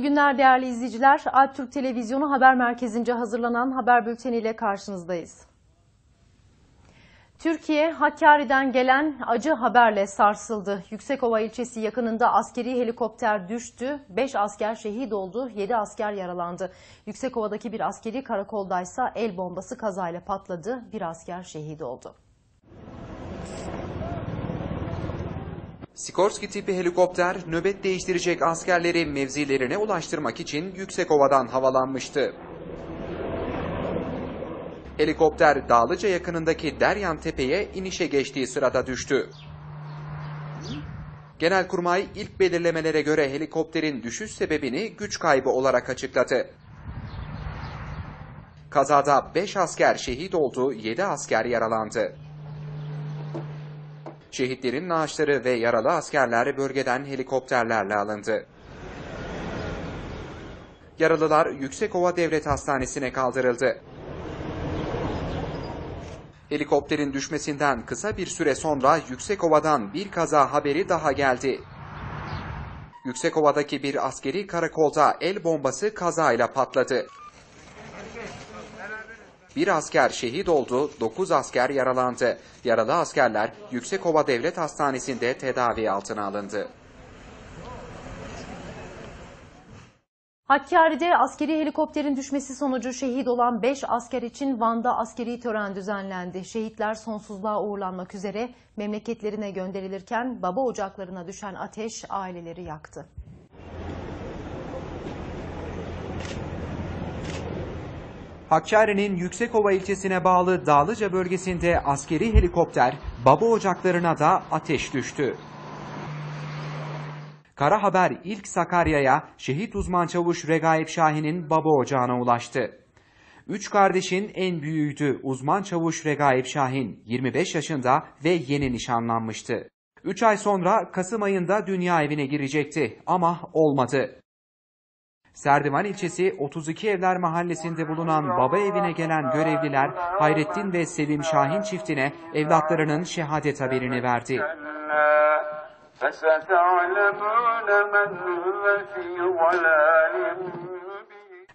Mutlu günler değerli izleyiciler. Alp Türk Televizyonu Haber Merkezi'nce hazırlanan haber bülteniyle karşınızdayız. Türkiye Hakkari'den gelen acı haberle sarsıldı. Yüksekova ilçesi yakınında askeri helikopter düştü. 5 asker şehit oldu, 7 asker yaralandı. Yüksekova'daki bir askeri karakoldaysa el bombası kazayla patladı. Bir asker şehit oldu. Sikorsky tipi helikopter nöbet değiştirecek askerleri mevzilerine ulaştırmak için Yüksekova'dan havalanmıştı. Helikopter Dağlıca yakınındaki Deryan Tepe'ye inişe geçtiği sırada düştü. Genelkurmay ilk belirlemelere göre helikopterin düşüş sebebini güç kaybı olarak açıkladı. Kazada 5 asker şehit oldu, 7 asker yaralandı. Şehitlerin naaşları ve yaralı askerler bölgeden helikopterlerle alındı. Yaralılar Yüksekova Devlet Hastanesi'ne kaldırıldı. Helikopterin düşmesinden kısa bir süre sonra Yüksekova'dan bir kaza haberi daha geldi. Yüksekova'daki bir askeri karakolda el bombası kazayla patladı. Bir asker şehit oldu, 9 asker yaralandı. Yaralı askerler Yüksekova Devlet Hastanesi'nde tedavi altına alındı. Hakkari'de askeri helikopterin düşmesi sonucu şehit olan 5 asker için Van'da askeri tören düzenlendi. Şehitler sonsuzluğa uğurlanmak üzere memleketlerine gönderilirken baba ocaklarına düşen ateş aileleri yaktı. Hakkari'nin Yüksekova ilçesine bağlı Dağlıca bölgesinde askeri helikopter baba ocaklarına da ateş düştü. Kara haber ilk Sakarya'ya şehit uzman çavuş Regaip Şahin'in baba ocağına ulaştı. Üç kardeşin en büyüğüydü uzman çavuş Regaip Şahin, 25 yaşında ve yeni nişanlanmıştı. Üç ay sonra Kasım ayında dünya evine girecekti ama olmadı. Serdivan ilçesi 32 Evler Mahallesi'nde bulunan baba evine gelen görevliler Hayrettin ve Sevim Şahin çiftine evlatlarının şehadet haberini verdi.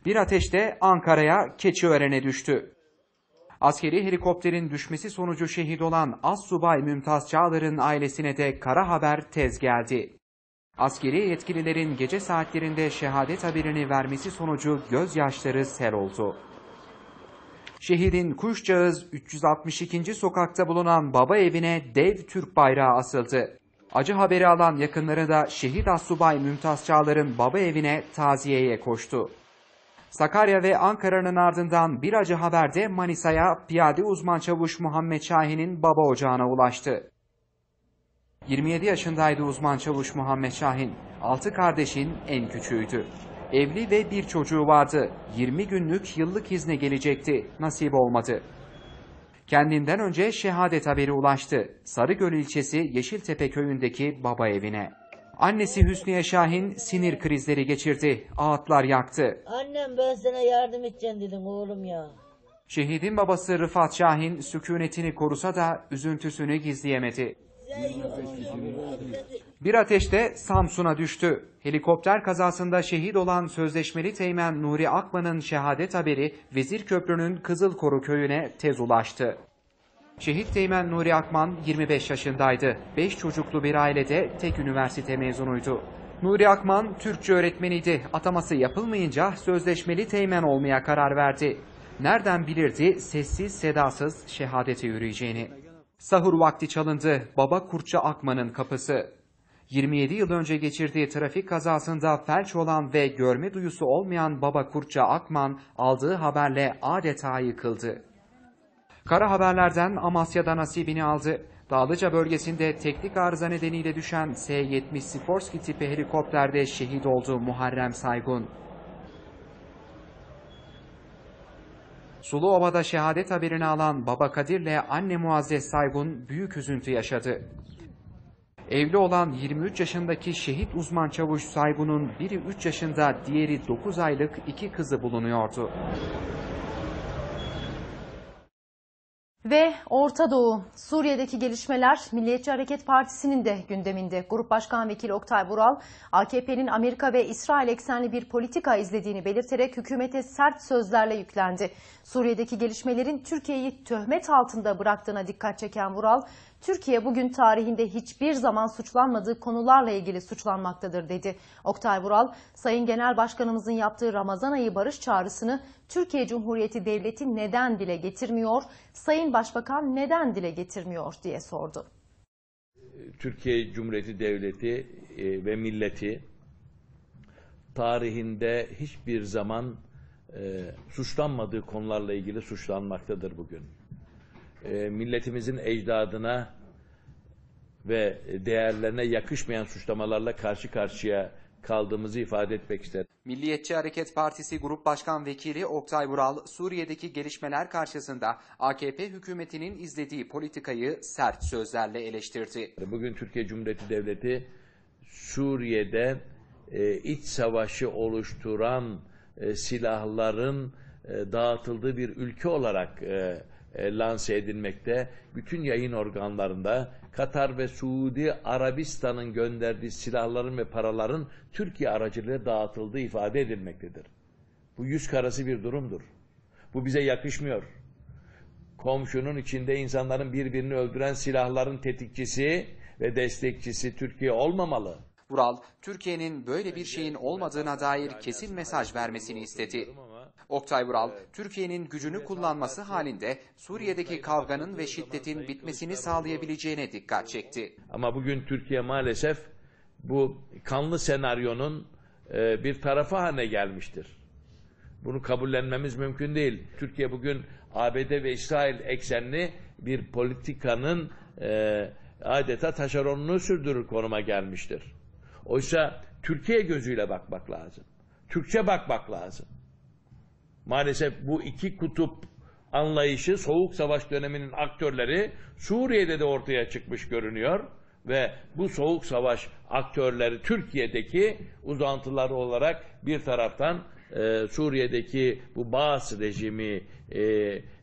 Bir ateşte Ankara'ya Keçiören'e düştü. Askeri helikopterin düşmesi sonucu şehit olan Assubay Mümtaz Çağlar'ın ailesine de kara haber tez geldi. Askeri yetkililerin gece saatlerinde şehadet haberini vermesi sonucu gözyaşları sel oldu. Şehidin Kuşcağız 362. sokakta bulunan baba evine dev Türk bayrağı asıldı. Acı haberi alan yakınları da şehit assubay Mümtaz Çağlar'ın baba evine taziyeye koştu. Sakarya ve Ankara'nın ardından bir acı haber de Manisa'ya piyade uzman çavuş Muhammed Şahin'in baba ocağına ulaştı. 27 yaşındaydı uzman çavuş Muhammed Şahin. 6 kardeşin en küçüğüydü. Evli ve bir çocuğu vardı. 20 günlük yıllık izne gelecekti. Nasip olmadı. Kendinden önce şehadet haberi ulaştı. Sarıgöl ilçesi Yeşiltepe köyündeki baba evine. Annesi Hüsniye Şahin sinir krizleri geçirdi. Ağıtlar yaktı. Annem ben sana yardım edeceğim dedim oğlum ya. Şehidin babası Rıfat Şahin sükunetini korusa da üzüntüsünü gizleyemedi. Bir ateşte Samsun'a düştü. Helikopter kazasında şehit olan sözleşmeli teğmen Nuri Akman'ın şehadet haberi Vezirköprü'nün Kızılkoru köyüne tez ulaştı. Şehit teğmen Nuri Akman 25 yaşındaydı. 5 çocuklu bir ailede tek üniversite mezunuydu. Nuri Akman Türkçe öğretmeniydi. Ataması yapılmayınca sözleşmeli teğmen olmaya karar verdi. Nereden bilirdi sessiz sedasız şehadete yürüyeceğini. Sahur vakti çalındı. Baba Kurtça Akman'ın kapısı. 27 yıl önce geçirdiği trafik kazasında felç olan ve görme duyusu olmayan baba Kurtça Akman aldığı haberle adeta yıkıldı. Kara haberlerden Amasya'da nasibini aldı. Dağlıca bölgesinde teknik arıza nedeniyle düşen S-70 Sikorsky tipi helikopterde şehit oldu Muharrem Saygun. Suluova'da şehadet haberini alan baba Kadir'le anne Muazzez Saygun büyük üzüntü yaşadı. Evli olan 23 yaşındaki şehit uzman çavuş Saygun'un biri 3 yaşında, diğeri 9 aylık iki kızı bulunuyordu. Ve Orta Doğu, Suriye'deki gelişmeler Milliyetçi Hareket Partisi'nin de gündeminde. Grup Başkan Vekili Oktay Vural, AKP'nin Amerika ve İsrail eksenli bir politika izlediğini belirterek hükümete sert sözlerle yüklendi. Suriye'deki gelişmelerin Türkiye'yi töhmet altında bıraktığına dikkat çeken Vural, Türkiye bugün tarihinde hiçbir zaman suçlanmadığı konularla ilgili suçlanmaktadır dedi. Oktay Vural, Sayın Genel Başkanımızın yaptığı Ramazan ayı barış çağrısını Türkiye Cumhuriyeti Devleti neden dile getirmiyor, Sayın Başbakan neden dile getirmiyor diye sordu. Türkiye Cumhuriyeti Devleti e, ve milleti tarihinde hiçbir zaman e, suçlanmadığı konularla ilgili suçlanmaktadır bugün. E, milletimizin ecdadına ve değerlerine yakışmayan suçlamalarla karşı karşıya kaldığımızı ifade etmek isterim. Milliyetçi Hareket Partisi Grup Başkan Vekili Oktay Vural, Suriye'deki gelişmeler karşısında AKP hükümetinin izlediği politikayı sert sözlerle eleştirdi. Bugün Türkiye Cumhuriyeti Devleti Suriye'de e, iç savaşı oluşturan e, silahların e, dağıtıldığı bir ülke olarak e, e, lanse edilmekte. Bütün yayın organlarında Katar ve Suudi Arabistan'ın gönderdiği silahların ve paraların Türkiye aracılığıyla dağıtıldığı ifade edilmektedir. Bu yüz karası bir durumdur. Bu bize yakışmıyor komşunun içinde insanların birbirini öldüren silahların tetikçisi ve destekçisi Türkiye olmamalı. Vural, Türkiye'nin böyle bir şeyin olmadığına dair kesin mesaj vermesini istedi. Oktay Vural, Türkiye'nin gücünü kullanması halinde Suriye'deki kavganın ve şiddetin bitmesini sağlayabileceğine dikkat çekti. Ama bugün Türkiye maalesef bu kanlı senaryonun e, bir tarafı haline gelmiştir. Bunu kabullenmemiz mümkün değil. Türkiye bugün ABD ve İsrail eksenli bir politikanın e, adeta taşeronluğu sürdürür konuma gelmiştir. Oysa Türkiye gözüyle bakmak lazım. Türkçe bakmak lazım. Maalesef bu iki kutup anlayışı Soğuk Savaş döneminin aktörleri Suriye'de de ortaya çıkmış görünüyor ve bu Soğuk Savaş aktörleri Türkiye'deki uzantıları olarak bir taraftan e, Suriye'deki bu Baas rejimi e,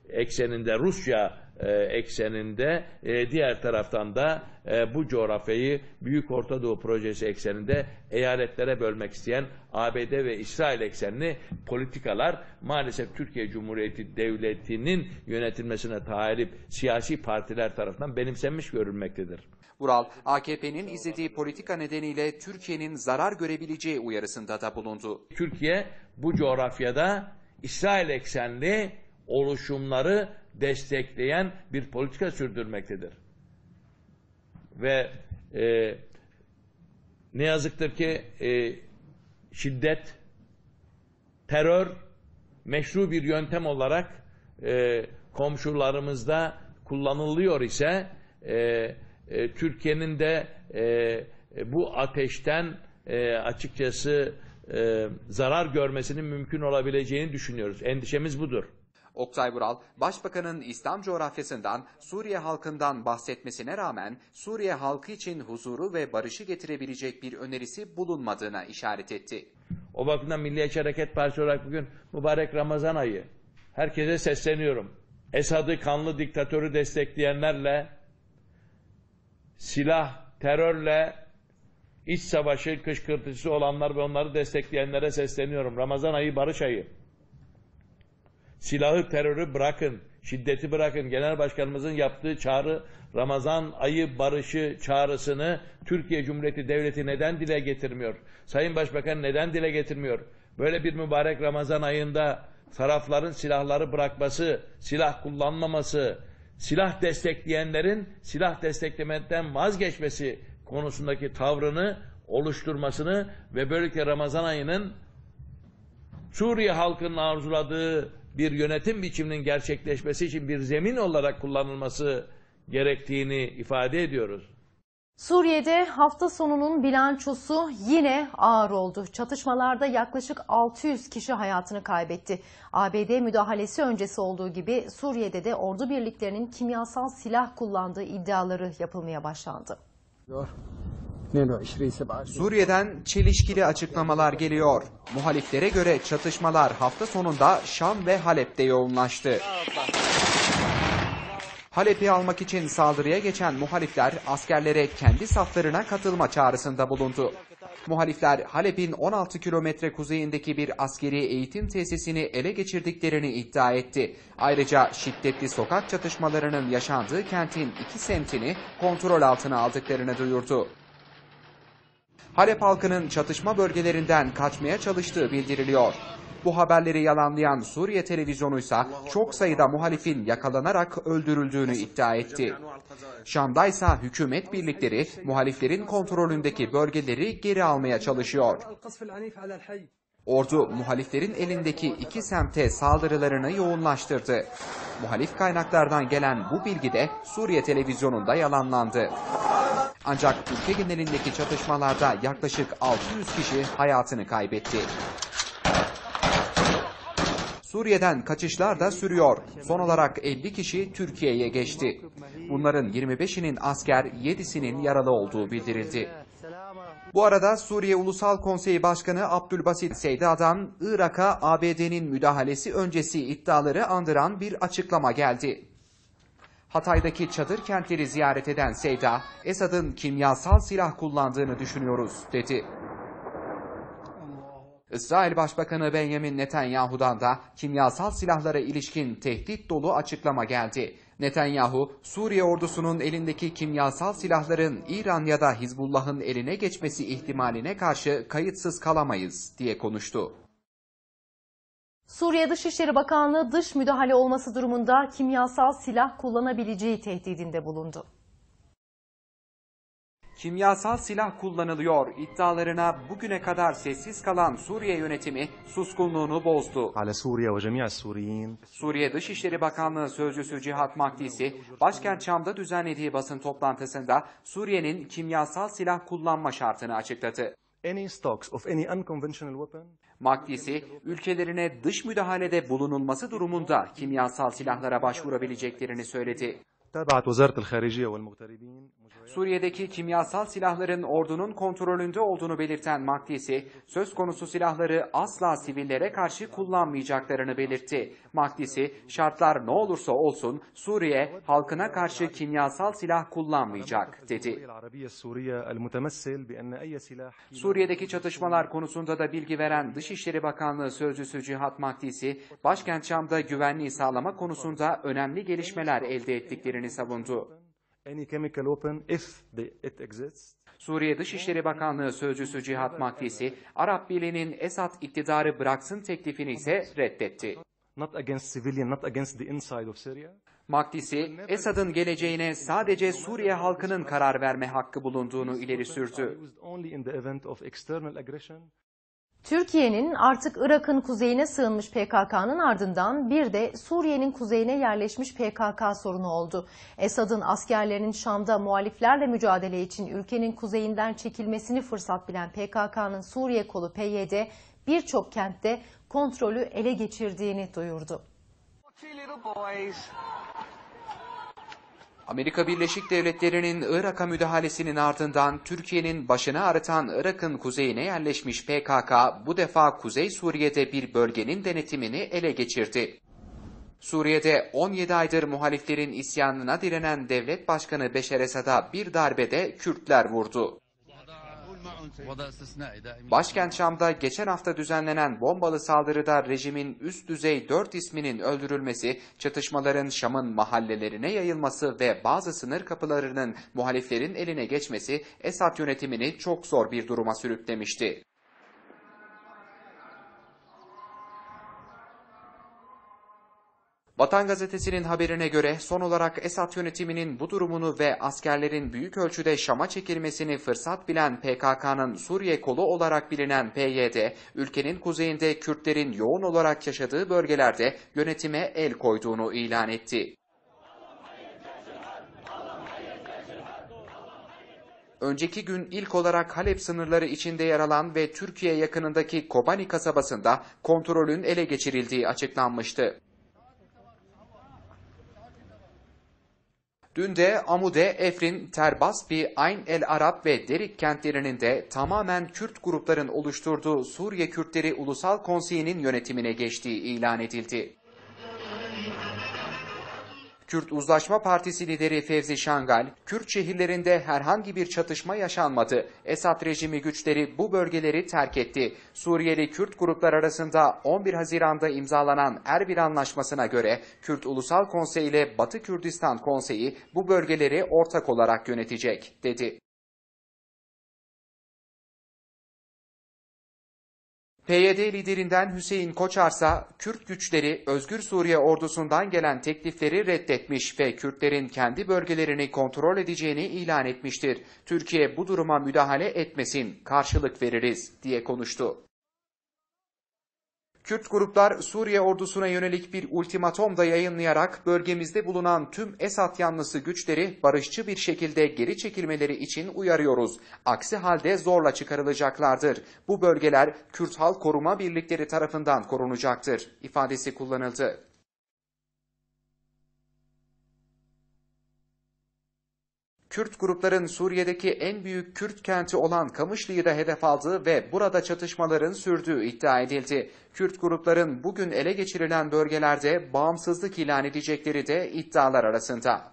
ekseninde Rusya e, ekseninde e, diğer taraftan da e, bu coğrafyayı Büyük Orta Doğu Projesi ekseninde eyaletlere bölmek isteyen ABD ve İsrail eksenli politikalar maalesef Türkiye Cumhuriyeti Devleti'nin yönetilmesine talip siyasi partiler tarafından benimsenmiş görülmektedir. Vural, AKP'nin izlediği politika nedeniyle Türkiye'nin zarar görebileceği uyarısında da bulundu. Türkiye bu coğrafyada İsrail eksenli oluşumları destekleyen bir politika sürdürmektedir. Ve e, ne yazıktır ki e, şiddet, terör meşru bir yöntem olarak e, komşularımızda kullanılıyor ise e, e, Türkiye'nin de e, bu ateşten e, açıkçası e, zarar görmesinin mümkün olabileceğini düşünüyoruz. Endişemiz budur. Oktay Vural, Başbakanın İslam coğrafyasından, Suriye halkından bahsetmesine rağmen Suriye halkı için huzuru ve barışı getirebilecek bir önerisi bulunmadığına işaret etti. O bakımdan Milliyetçi Hareket Partisi olarak bugün mübarek Ramazan ayı. Herkese sesleniyorum. Esad'ı kanlı diktatörü destekleyenlerle silah, terörle iç savaşı kışkırtıcısı olanlar ve onları destekleyenlere sesleniyorum. Ramazan ayı barış ayı. Silahı, terörü bırakın, şiddeti bırakın. Genel Başkanımızın yaptığı çağrı Ramazan ayı barışı çağrısını Türkiye Cumhuriyeti Devleti neden dile getirmiyor? Sayın Başbakan neden dile getirmiyor? Böyle bir mübarek Ramazan ayında tarafların silahları bırakması, silah kullanmaması, silah destekleyenlerin silah desteklemekten vazgeçmesi konusundaki tavrını oluşturmasını ve böylelikle Ramazan ayının Suriye halkının arzuladığı bir yönetim biçiminin gerçekleşmesi için bir zemin olarak kullanılması gerektiğini ifade ediyoruz. Suriye'de hafta sonunun bilançosu yine ağır oldu. Çatışmalarda yaklaşık 600 kişi hayatını kaybetti. ABD müdahalesi öncesi olduğu gibi Suriye'de de ordu birliklerinin kimyasal silah kullandığı iddiaları yapılmaya başlandı. 22 27 Suriye'den çelişkili açıklamalar geliyor. Muhaliflere göre çatışmalar hafta sonunda Şam ve Halep'te yoğunlaştı. Halep'i almak için saldırıya geçen muhalifler askerlere kendi saflarına katılma çağrısında bulundu. Muhalifler Halep'in 16 kilometre kuzeyindeki bir askeri eğitim tesisini ele geçirdiklerini iddia etti. Ayrıca şiddetli sokak çatışmalarının yaşandığı kentin iki semtini kontrol altına aldıklarını duyurdu. Halep halkının çatışma bölgelerinden kaçmaya çalıştığı bildiriliyor. Bu haberleri yalanlayan Suriye televizyonuysa çok sayıda muhalifin yakalanarak öldürüldüğünü iddia etti. Şam'da ise hükümet birlikleri muhaliflerin kontrolündeki bölgeleri geri almaya çalışıyor. Ordu muhaliflerin elindeki iki semte saldırılarını yoğunlaştırdı. Muhalif kaynaklardan gelen bu bilgi de Suriye televizyonunda yalanlandı. Ancak ülke genelindeki çatışmalarda yaklaşık 600 kişi hayatını kaybetti. Suriye'den kaçışlar da sürüyor. Son olarak 50 kişi Türkiye'ye geçti. Bunların 25'inin asker, 7'sinin yaralı olduğu bildirildi. Bu arada Suriye Ulusal Konseyi Başkanı Abdülbasit Seydadan, Irak'a ABD'nin müdahalesi öncesi iddiaları andıran bir açıklama geldi. Hatay'daki çadır kentleri ziyaret eden Seyda, Esad'ın kimyasal silah kullandığını düşünüyoruz, dedi. İsrail Başbakanı Benjamin Netanyahu'dan da kimyasal silahlara ilişkin tehdit dolu açıklama geldi. Netanyahu, Suriye ordusunun elindeki kimyasal silahların İran ya da Hizbullah'ın eline geçmesi ihtimaline karşı kayıtsız kalamayız diye konuştu. Suriye Dışişleri Bakanlığı dış müdahale olması durumunda kimyasal silah kullanabileceği tehdidinde bulundu Kimyasal silah kullanılıyor iddialarına bugüne kadar sessiz kalan Suriye yönetimi suskunluğunu bozdu. على سوريا وجميع السوريين Suriye Dışişleri Bakanlığı Sözcüsü Cihat Makdisi, başkent Şam'da düzenlediği basın toplantısında Suriye'nin kimyasal silah kullanma şartını açıkladı. any stocks of any unconventional weapon Makdisi, ülkelerine dış müdahalede bulunulması durumunda kimyasal silahlara başvurabileceklerini söyledi. Suriye'deki kimyasal silahların ordunun kontrolünde olduğunu belirten Makdisi, söz konusu silahları asla sivillere karşı kullanmayacaklarını belirtti. Makdisi, şartlar ne olursa olsun Suriye halkına karşı kimyasal silah kullanmayacak, dedi. Suriye'deki çatışmalar konusunda da bilgi veren Dışişleri Bakanlığı Sözcüsü Cihat Makdisi, başkent Şam'da güvenliği sağlama konusunda önemli gelişmeler elde ettiklerini savundu. any chemical weapon if they, it exists Suriye Dışişleri Bakanlığı Sözcüsü Cihat Makdisi, Arap Birliği'nin Esad iktidarı bıraksın teklifini ise reddetti. not against civilian not against the inside of Syria Makdisi, Esad'ın geleceğine sadece Suriye halkının karar verme hakkı bulunduğunu ileri sürdü. Türkiye'nin artık Irak'ın kuzeyine sığınmış PKK'nın ardından bir de Suriye'nin kuzeyine yerleşmiş PKK sorunu oldu. Esad'ın askerlerinin Şam'da muhaliflerle mücadele için ülkenin kuzeyinden çekilmesini fırsat bilen PKK'nın Suriye kolu PYD birçok kentte kontrolü ele geçirdiğini duyurdu. Amerika Birleşik Devletleri'nin Irak'a müdahalesinin ardından Türkiye'nin başını ağrıtan Irak'ın kuzeyine yerleşmiş PKK bu defa Kuzey Suriye'de bir bölgenin denetimini ele geçirdi. Suriye'de 17 aydır muhaliflerin isyanına direnen devlet başkanı Beşer Esad'a bir darbede Kürtler vurdu. Başkent Şam'da geçen hafta düzenlenen bombalı saldırıda rejimin üst düzey 4 isminin öldürülmesi, çatışmaların Şam'ın mahallelerine yayılması ve bazı sınır kapılarının muhaliflerin eline geçmesi Esad yönetimini çok zor bir duruma sürüklemişti. Vatan Gazetesi'nin haberine göre son olarak Esad yönetiminin bu durumunu ve askerlerin büyük ölçüde Şam'a çekilmesini fırsat bilen PKK'nın Suriye kolu olarak bilinen PYD, ülkenin kuzeyinde Kürtlerin yoğun olarak yaşadığı bölgelerde yönetime el koyduğunu ilan etti. Önceki gün ilk olarak Halep sınırları içinde yer alan ve Türkiye yakınındaki Kobani kasabasında kontrolün ele geçirildiği açıklanmıştı. Dün de Amude, Efrin, Terbasbi, Ayn el Arab ve Derik kentlerinin de tamamen Kürt grupların oluşturduğu Suriye Kürtleri Ulusal Konseyi'nin yönetimine geçtiği ilan edildi. Kürt Uzlaşma Partisi lideri Fevzi Şangal, Kürt şehirlerinde herhangi bir çatışma yaşanmadı. Esad rejimi güçleri bu bölgeleri terk etti. Suriyeli Kürt gruplar arasında 11 Haziran'da imzalanan Erbil Anlaşması'na göre Kürt Ulusal Konseyi ile Batı Kürdistan Konseyi bu bölgeleri ortak olarak yönetecek, dedi. PYD liderinden Hüseyin Koçarsa, Kürt güçleri Özgür Suriye ordusundan gelen teklifleri reddetmiş ve Kürtlerin kendi bölgelerini kontrol edeceğini ilan etmiştir. Türkiye bu duruma müdahale etmesin, karşılık veririz diye konuştu. Kürt gruplar Suriye ordusuna yönelik bir ultimatom da yayınlayarak bölgemizde bulunan tüm Esad yanlısı güçleri barışçı bir şekilde geri çekilmeleri için uyarıyoruz. Aksi halde zorla çıkarılacaklardır. Bu bölgeler Kürt Halk Koruma Birlikleri tarafından korunacaktır ifadesi kullanıldı. Kürt grupların Suriye'deki en büyük Kürt kenti olan Kamışlı'yı da hedef aldığı ve burada çatışmaların sürdüğü iddia edildi. Kürt grupların bugün ele geçirilen bölgelerde bağımsızlık ilan edecekleri de iddialar arasında.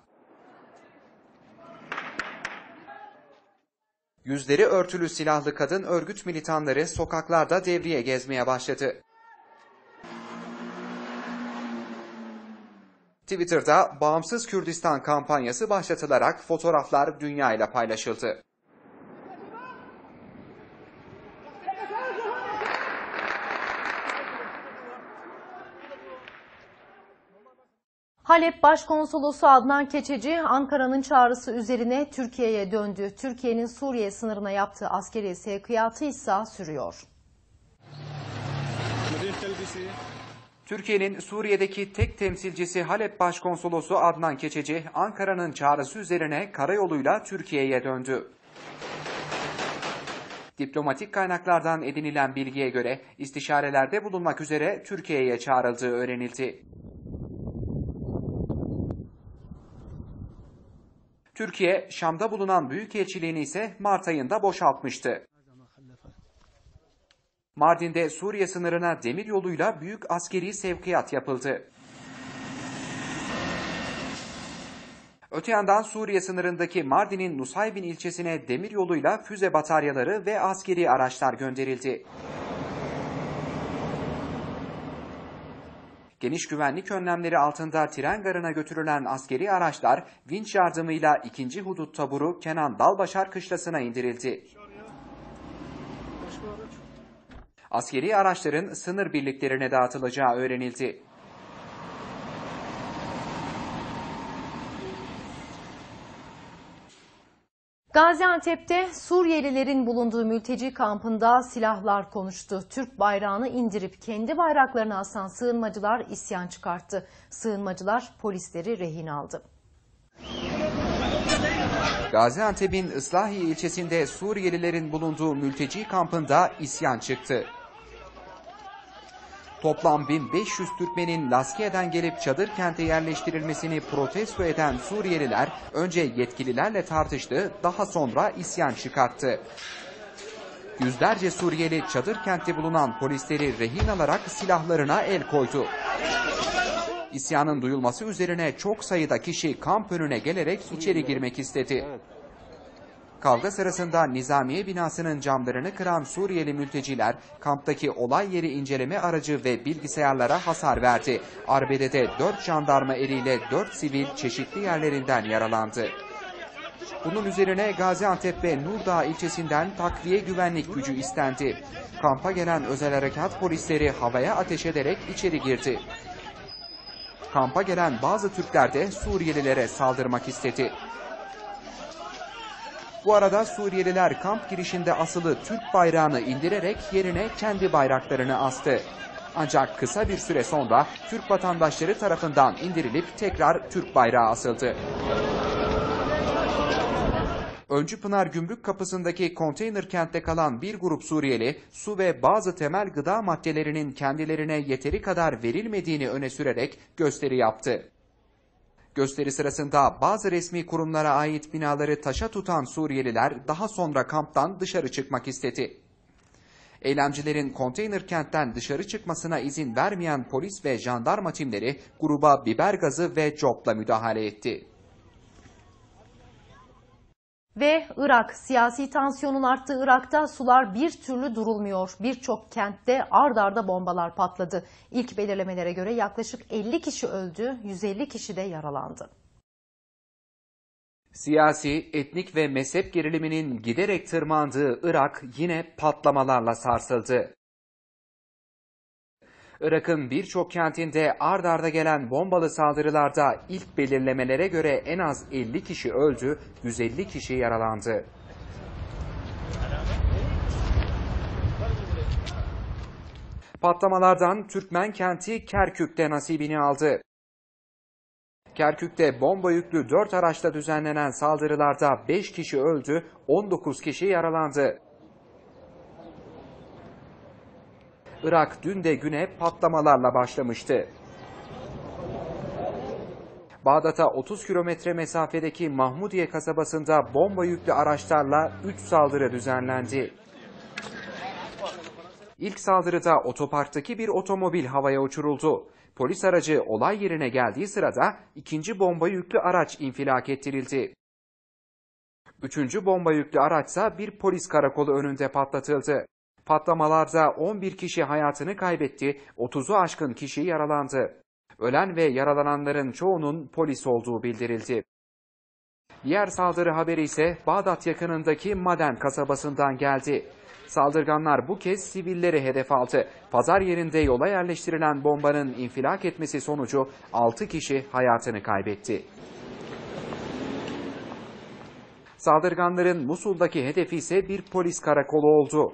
Yüzleri örtülü silahlı kadın örgüt militanları sokaklarda devriye gezmeye başladı. Twitter'da Bağımsız Kürdistan kampanyası başlatılarak fotoğraflar dünyayla paylaşıldı. Halep Başkonsolosu Adnan Keçeci, Ankara'nın çağrısı üzerine Türkiye'ye döndü. Türkiye'nin Suriye sınırına yaptığı askeri sevkiyatı ise sürüyor. Türkiye'nin Suriye'deki tek temsilcisi Halep Başkonsolosu Adnan Keçeci, Ankara'nın çağrısı üzerine karayoluyla Türkiye'ye döndü. Diplomatik kaynaklardan edinilen bilgiye göre istişarelerde bulunmak üzere Türkiye'ye çağrıldığı öğrenildi. Türkiye, Şam'da bulunan büyükelçiliğini ise Mart ayında boşaltmıştı. Mardin'de Suriye sınırına demir yoluyla büyük askeri sevkiyat yapıldı. Öte yandan Suriye sınırındaki Mardin'in Nusaybin ilçesine demir yoluyla füze bataryaları ve askeri araçlar gönderildi. Geniş güvenlik önlemleri altında tren garına götürülen askeri araçlar vinç yardımıyla 2. Hudut taburu Kenan Dalbaşar kışlasına indirildi. Askeri araçların sınır birliklerine dağıtılacağı öğrenildi. Gaziantep'te Suriyelilerin bulunduğu mülteci kampında silahlar konuştu. Türk bayrağını indirip kendi bayraklarını asan sığınmacılar isyan çıkarttı. Sığınmacılar polisleri rehin aldı. Gaziantep'in Islahiye ilçesinde Suriyelilerin bulunduğu mülteci kampında isyan çıktı. Toplam 1500 Türkmenin Laskiye'den gelip çadır kente yerleştirilmesini protesto eden Suriyeliler önce yetkililerle tartıştı, daha sonra isyan çıkarttı. Yüzlerce Suriyeli çadır kentte bulunan polisleri rehin alarak silahlarına el koydu. İsyanın duyulması üzerine çok sayıda kişi kamp önüne gelerek içeri girmek istedi. Kavga sırasında Nizamiye binasının camlarını kıran Suriyeli mülteciler kamptaki olay yeri inceleme aracı ve bilgisayarlara hasar verdi. Arbede'de 4 jandarma eriyle 4 sivil çeşitli yerlerinden yaralandı. Bunun üzerine Gaziantep ve Nurdağ ilçesinden takviye güvenlik gücü istendi. Kampa gelen özel harekat polisleri havaya ateş ederek içeri girdi. Kampa gelen bazı Türkler de Suriyelilere saldırmak istedi. Bu arada Suriyeliler kamp girişinde asılı Türk bayrağını indirerek yerine kendi bayraklarını astı. Ancak kısa bir süre sonra Türk vatandaşları tarafından indirilip tekrar Türk bayrağı asıldı. Öncü Pınar Gümrük Kapısı'ndaki konteyner kentte kalan bir grup Suriyeli, su ve bazı temel gıda maddelerinin kendilerine yeteri kadar verilmediğini öne sürerek gösteri yaptı. Gösteri sırasında bazı resmi kurumlara ait binaları taşa tutan Suriyeliler daha sonra kamptan dışarı çıkmak istedi. Eylemcilerin konteyner kentten dışarı çıkmasına izin vermeyen polis ve jandarma timleri gruba biber gazı ve copla müdahale etti. Ve Irak, siyasi tansiyonun arttığı Irak'ta sular bir türlü durulmuyor. Birçok kentte ard arda bombalar patladı. İlk belirlemelere göre yaklaşık 50 kişi öldü, 150 kişi de yaralandı. Siyasi, etnik ve mezhep geriliminin giderek tırmandığı Irak yine patlamalarla sarsıldı. Irak'ın birçok kentinde ard arda gelen bombalı saldırılarda ilk belirlemelere göre en az 50 kişi öldü, 150 kişi yaralandı. Patlamalardan Türkmen kenti Kerkük'te nasibini aldı. Kerkük'te bomba yüklü 4 araçla düzenlenen saldırılarda 5 kişi öldü, 19 kişi yaralandı. Irak dün de güne patlamalarla başlamıştı. Bağdat'a 30 kilometre mesafedeki Mahmudiye kasabasında bomba yüklü araçlarla 3 saldırı düzenlendi. İlk saldırıda otoparktaki bir otomobil havaya uçuruldu. Polis aracı olay yerine geldiği sırada ikinci bomba yüklü araç infilak ettirildi. Üçüncü bomba yüklü araçsa bir polis karakolu önünde patlatıldı. Patlamalarda 11 kişi hayatını kaybetti, 30'u aşkın kişi yaralandı. Ölen ve yaralananların çoğunun polis olduğu bildirildi. Diğer saldırı haberi ise Bağdat yakınındaki Maden kasabasından geldi. Saldırganlar bu kez sivilleri hedef aldı. Pazar yerinde yola yerleştirilen bombanın infilak etmesi sonucu 6 kişi hayatını kaybetti. Saldırganların Musul'daki hedefi ise bir polis karakolu oldu.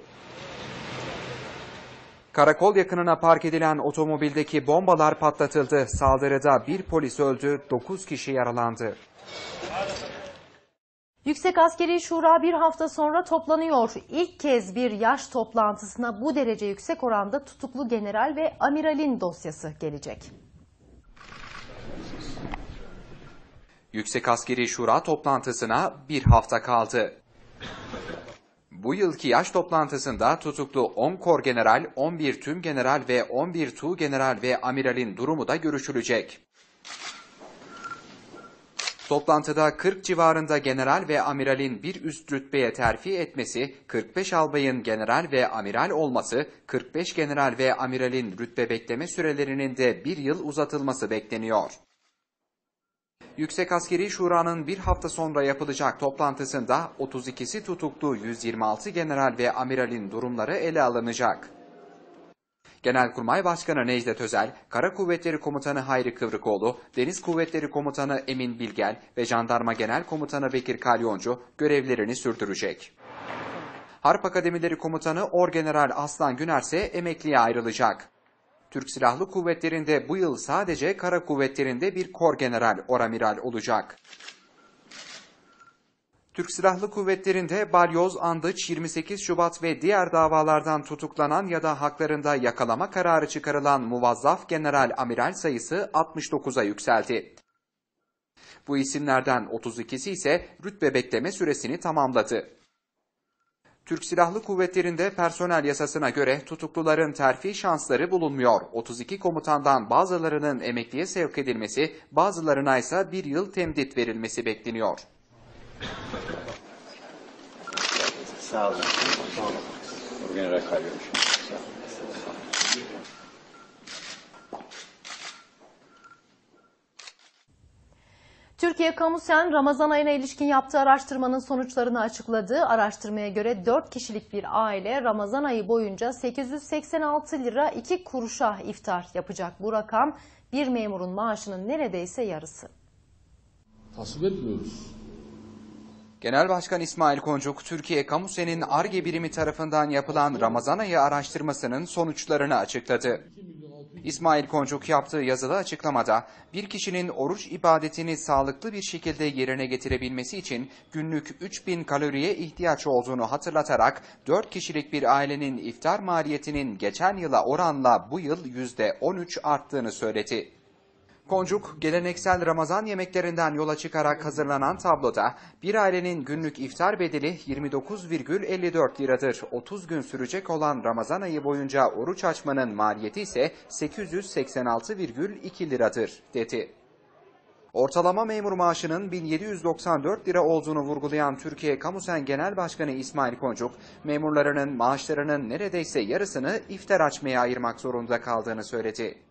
Karakol yakınına park edilen otomobildeki bombalar patlatıldı. Saldırıda bir polis öldü, 9 kişi yaralandı. Yüksek Askeri Şura bir hafta sonra toplanıyor. İlk kez bir yaş toplantısına bu derece yüksek oranda tutuklu general ve amiralin dosyası gelecek. Yüksek Askeri Şura toplantısına bir hafta kaldı. Bu yılki yaş toplantısında tutuklu 10 kor general, 11 tüm general ve 11 tuğ general ve amiralin durumu da görüşülecek. Toplantıda 40 civarında general ve amiralin bir üst rütbeye terfi etmesi, 45 albayın general ve amiral olması, 45 general ve amiralin rütbe bekleme sürelerinin de bir yıl uzatılması bekleniyor. Yüksek Askeri Şura'nın bir hafta sonra yapılacak toplantısında 32'si tutuklu 126 general ve amiralin durumları ele alınacak. Genelkurmay Başkanı Necdet Özel, Kara Kuvvetleri Komutanı Hayri Kıvrıkoğlu, Deniz Kuvvetleri Komutanı Emin Bilgel ve Jandarma Genel Komutanı Bekir Kalyoncu görevlerini sürdürecek. Harp Akademileri Komutanı Orgeneral Aslan Güner ise emekliye ayrılacak. Türk Silahlı Kuvvetleri'nde bu yıl sadece Kara Kuvvetleri'nde bir kor general oramiral olacak. Türk Silahlı Kuvvetleri'nde Balyoz, Andıç, 28 Şubat ve diğer davalardan tutuklanan ya da haklarında yakalama kararı çıkarılan muvazzaf general amiral sayısı 69'a yükseldi. Bu isimlerden 32'si ise rütbe bekleme süresini tamamladı. Türk Silahlı Kuvvetleri'nde personel yasasına göre tutukluların terfi şansları bulunmuyor. 32 komutandan bazılarının emekliye sevk edilmesi, bazılarına ise bir yıl temdit verilmesi bekleniyor. Sağ olun. General Kalyoş. Türkiye Kamusen Ramazan ayına ilişkin yaptığı araştırmanın sonuçlarını açıkladı. Araştırmaya göre 4 kişilik bir aile Ramazan ayı boyunca 886 lira 2 kuruşa iftar yapacak. Bu rakam bir memurun maaşının neredeyse yarısı. Tasvip etmiyoruz. Genel Başkan İsmail Koncuk, Türkiye Kamusen'in ARGE birimi tarafından yapılan Ramazan ayı araştırmasının sonuçlarını açıkladı. İsmail Koncuk yaptığı yazılı açıklamada bir kişinin oruç ibadetini sağlıklı bir şekilde yerine getirebilmesi için günlük 3000 kaloriye ihtiyaç olduğunu hatırlatarak 4 kişilik bir ailenin iftar maliyetinin geçen yıla oranla bu yıl %13 arttığını söyledi. Koncuk, geleneksel Ramazan yemeklerinden yola çıkarak hazırlanan tabloda bir ailenin günlük iftar bedeli 29,54 liradır. 30 gün sürecek olan Ramazan ayı boyunca oruç açmanın maliyeti ise 886,2 liradır, dedi. Ortalama memur maaşının 1794 lira olduğunu vurgulayan Türkiye Kamusen Genel Başkanı İsmail Koncuk, memurlarının maaşlarının neredeyse yarısını iftar açmaya ayırmak zorunda kaldığını söyledi.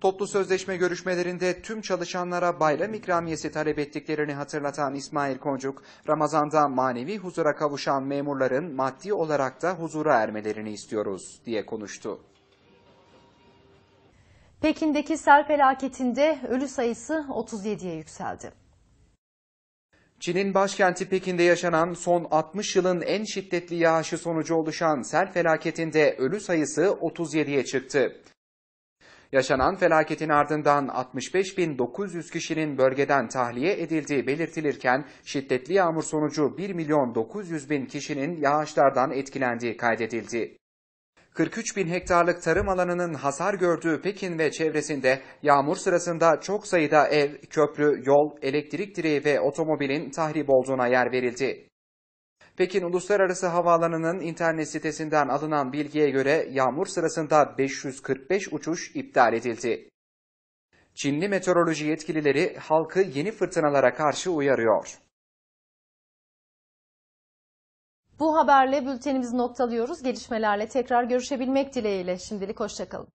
Toplu sözleşme görüşmelerinde tüm çalışanlara bayram ikramiyesi talep ettiklerini hatırlatan İsmail Koncuk, Ramazan'da manevi huzura kavuşan memurların maddi olarak da huzura ermelerini istiyoruz diye konuştu. Pekin'deki sel felaketinde ölü sayısı 37'ye yükseldi. Çin'in başkenti Pekin'de yaşanan son 60 yılın en şiddetli yağışı sonucu oluşan sel felaketinde ölü sayısı 37'ye çıktı. Yaşanan felaketin ardından 65.900 kişinin bölgeden tahliye edildiği belirtilirken şiddetli yağmur sonucu 1 milyon 900 bin kişinin yağışlardan etkilendiği kaydedildi. 43 bin hektarlık tarım alanının hasar gördüğü Pekin ve çevresinde yağmur sırasında çok sayıda ev, köprü, yol, elektrik direği ve otomobilin tahrip olduğuna yer verildi. Pekin Uluslararası Havaalanı'nın internet sitesinden alınan bilgiye göre yağmur sırasında 545 uçuş iptal edildi. Çinli meteoroloji yetkilileri halkı yeni fırtınalara karşı uyarıyor. Bu haberle bültenimizi noktalıyoruz. Gelişmelerle tekrar görüşebilmek dileğiyle. Şimdilik hoşçakalın.